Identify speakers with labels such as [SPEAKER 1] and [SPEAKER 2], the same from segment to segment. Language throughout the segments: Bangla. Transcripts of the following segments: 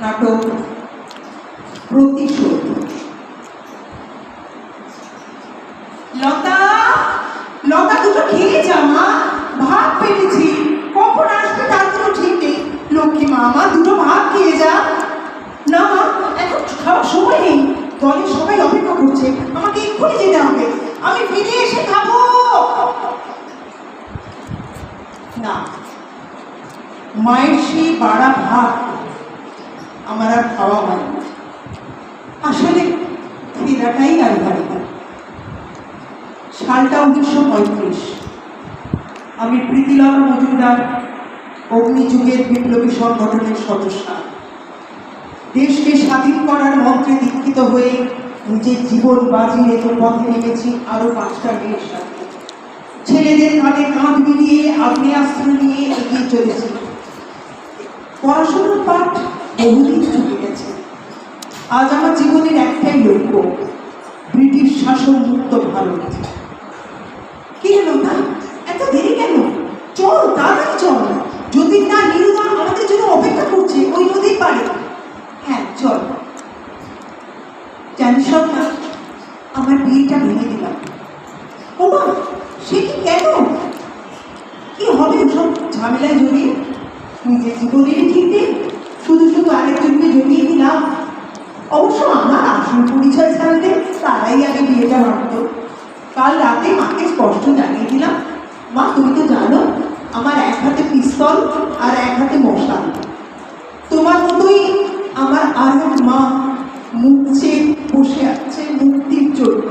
[SPEAKER 1] নাটক প্রতিশোধ। লতা লতা দুটো খেয়ে যা, মা। ভাত পেটেছি। কখন আসবে তার কোনো ঠিক নেই। লক্ষ্মী, মা দুটো ভাত খেয়ে যা। না, মা, এখন খাওয়ার সময় নেই। দলের সবাই অপেক্ষা করছে। আমাকে এক্ষুনি যেতে হবে। আমি ফিরে এসে খাব। না, মায়ের সেই বাড়া ভাত আমার আর খাওয়া হয় আসলে ফেরাটাই আর ভারি না। সালটা উনিশশো পঁয়ত্রিশ। আমি প্রীতিলতা মজুমদার অগ্নিযুগের বিপ্লবী সংগঠনের সদস্য। দেশকে স্বাধীন করার মন্ত্রে দীক্ষিত হয়ে নিজের জীবন বাজি রেখে পথে নেমেছি আরও পাঁচটা মেয়ের সাথে ছেলেদের কাঁধে কাঁধ মিলিয়ে আগ্নেয়াস্ত্র নিয়ে এগিয়ে চলেছি। পড়াশোনার পাঠ বহুদিন আজ আমার জীবনের একটাই লক্ষ্য, ব্রিটিশ শাসন মুক্ত ভারত। কি হলো না এত দেরি কেন? চল, তাড়াতাড়ি চল। যদি না নিরুদা আমাদের জন্য অপেক্ষা করছে, ওই নদীর পাড়ে। হ্যাঁ চল। জানিস না আমার বিয়েটা ভেঙে দিলাম। ও মা সে কি কেন? কি হবে সব ঝামেলায় জড়িয়ে? নিজের জীবনের ঠিক নেই শুধু শুধু আরেকজনকে জড়িয়ে দিলাম। অবশ্য আমার আসল পরিচয় জানলে তারাই আগে বিয়েটা ভাবতো কাল রাতে মাকে স্পষ্ট জানিয়ে দিলাম, মা, তুমি তো জানো, আমার এক হাতে পিস্তল আর এক হাতে মশাল। তোমার মতোই আমার আর মা মুখ চেয়ে বসে আছে মুক্তির জন্য।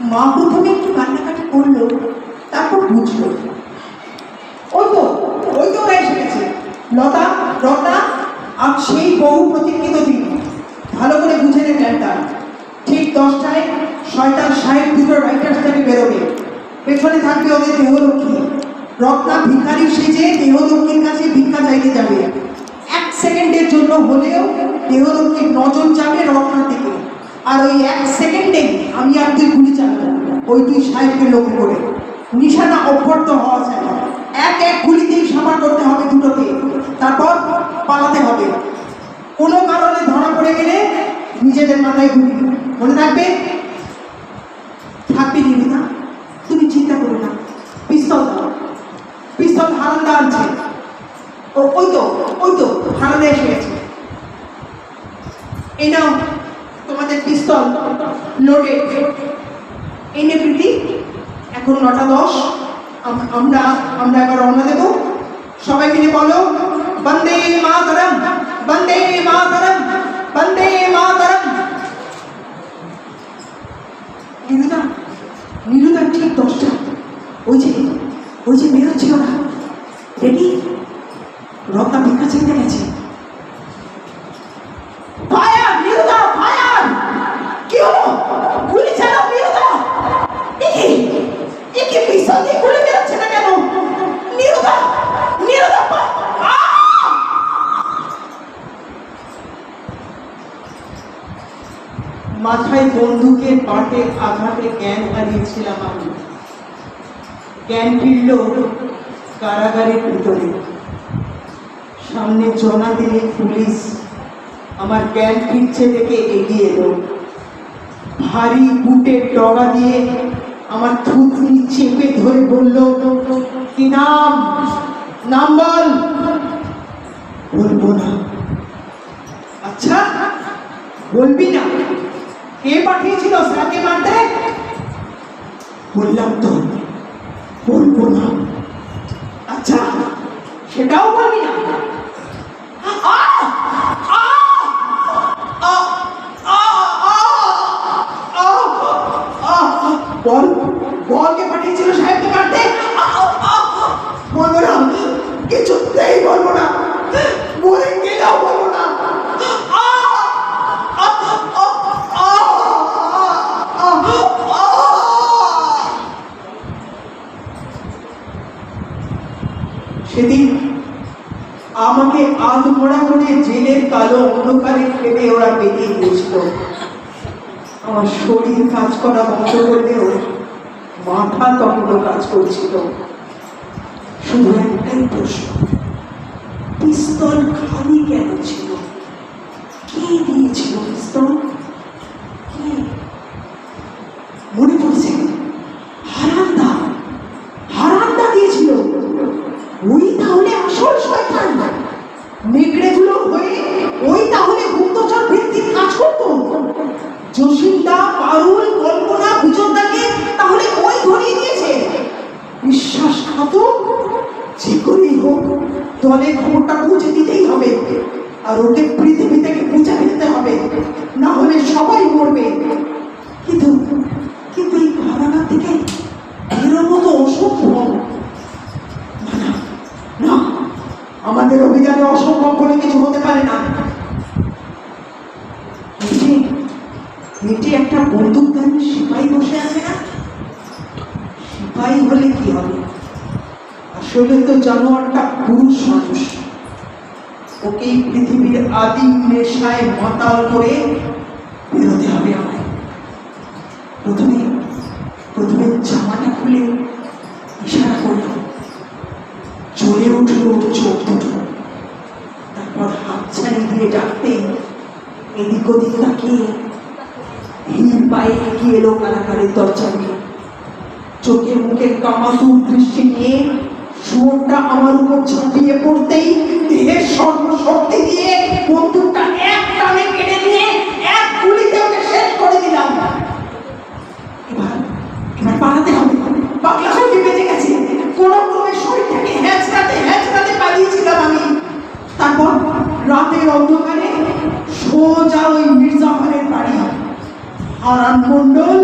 [SPEAKER 1] মা প্রথমে একটু কান্নাকাটি করল, তারপর বুঝলো। ওই তো ওই তো ওরা এসে গেছে। লতা, রত্না আজ সেই বহু প্রতীক্ষিত দিন। ভালো করে বুঝে নে প্ল্যানটা ঠিক দশটায় শয়তান সাহেব দুটো রাইটার্স থেকে বেরোবে। পেছনে থাকবে ওদের দেহলক্ষ্মী। রত্না ভিখারি সেজে দেহলক্ষ্মীর কাছে ভিক্ষা চাইতে যাবে। এক সেকেন্ডের জন্য হলেও দেহলক্ষ্মীর নজর যাবে রত্নার দিকে। আর ওই এক সেকেন্ডে আমি আর তুই গুলি চালাবো ওই দুই সাহেবকে লক্ষ্য করে। নিশানা অভ্যর্থ হওয়া যায়। এক এক গুলিতেই সামার করতে হবে দুটোকে। তারপর পালাতে হবে। কোনো কারণে ধরা পড়ে গেলে নিজেদের মাথায় গুলি মনে থাকবে থাকবে নিবিনা তুমি চিন্তা করো না। পিস্তল পিস্তল হারান্দা আনছে। ও, ওই তো ওই তো, হারান্দা এসে গেছে। এই নাও, তোমাদের পিস্তল। লোডে। এনে নে প্রীতি, এখন নটা দশ। আমরা আমরা এবার রওনা দেব। সবাই মিলে বলো, বন্দে মাতরম বন্দে মাতরম, বন্দে মাতরম নীলুদা নীলুদা ঠিক দশটা ওই যে ওই যে বেরোচ্ছে ওরা রেডি রত্না ভিক্ষা চাইতে গেছে। না মাথায় বন্দুকের পাটে আঘাতে জ্ঞান হারিয়েছিলাম আমি। জ্ঞান ফিরল কারাগারের ভিতরে সামনে জনা দিনে পুলিশ আমার জ্ঞান ফিরছে দেখে এগিয়ে এলো। ভারী বুটের ডগা দিয়ে আমার থুতনি চেপে ধরে বলল, কি নাম? নাম বল। বলব না। আচ্ছা বলবি না। কে পাঠিয়েছিল স্যারকে মারতে? বললাম তো বলব না আচ্ছা সেটাও বলবি না! বল বলকে পাঠিয়েছিল সেদিন আমাকে আধমরা করে জেলের কালো অন্ধকারে ফেলে ওরা পেরিয়ে গিয়েছিল। আমার শরীর কাজ করা বন্ধ করলেও মাথা তখনও কাজ করছিল। শুধু একটাই প্রশ্ন, পিস্তল খালি কেন ছিল? কে দিয়েছিল পিস্তল? নেকড়েগুলো হয়ে ওই তাহলে গুপ্তচর ভিত্তিক কাজ করতো। জসিমদা, পারুল, কল্পনা বিজনদাকে তাহলে ওই ধরিয়ে দিয়েছে। বিশ্বাসঘাতক যে করেই হোক, দলে খবরটা পৌঁছে দিতেই হবে। আর ওকে পৃথিবী থেকে মুছে ফেলতে হবে। না হলে সবাই মরবে। কিন্তু কিন্তু এই ঘরানা থেকে বেরোনো তো অসম্ভব না, না, না আমাদের অভিযানে অসম্ভব বলে কিছু হতে পারে না। এটি একটা বন্দুকধারী সিপাহী বসে আছে না? সিপাহী হলে কি হবে? আসলে তো জানোয়ারটা পুরুষ মানুষ। ওকেই পৃথিবীর আদিম নেশায় মাতাল করে বেরোতে হবে আমায়। প্রথমে প্রথমে জামাটা খুলে ইশারা করলাম জ্বলে উঠল চোখ দিয়ে ডাকতে এদিক ওদিক তাকিয়ে, হিল পায়ে এগিয়ে এলো কারাগারের দরজা দিয়ে চোখে মুখে কামাতুর দৃষ্টি নিয়ে শুয়োরটা আমার উপর ঝাঁপিয়ে পড়তেই, দেহের সর্বশক্তি দিয়ে বন্দুকটা এক টানে কেটে নিয়ে এক গুলিতে ওকে শেষ করে দিলাম। এবার এবার পালাতে হবে পাগলা হয়ে বেঁচে গেছে কোনো ক্রমে শরীরটাকে হ্যাঁচড়াতে হ্যাঁচড়াতে পালিয়েছিলাম আমি তারপর রাতের অন্ধকারে সোজা ওই মির্জাফরের বাড়ি হারান মন্ডল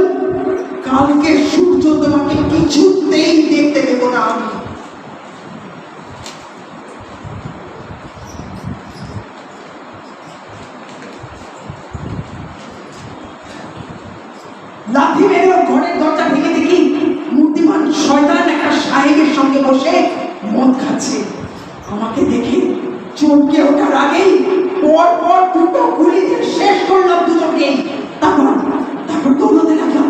[SPEAKER 1] কালকে সূর্য তোমাকে কিছুতেই দেখতে দেবো না আমি। লাথি মেরে ঘরের দরজা ভেঙে দেখি মূর্তিমান শয়তান একটা সাহেবের সঙ্গে বসে মদ খাচ্ছে। আমাকে দেখে চমকে ওঠার আগেই পর পর দুটো গুলি দিয়ে শেষ করলাম দুজনকে তারপর তারপর দৌড়তে লাগলাম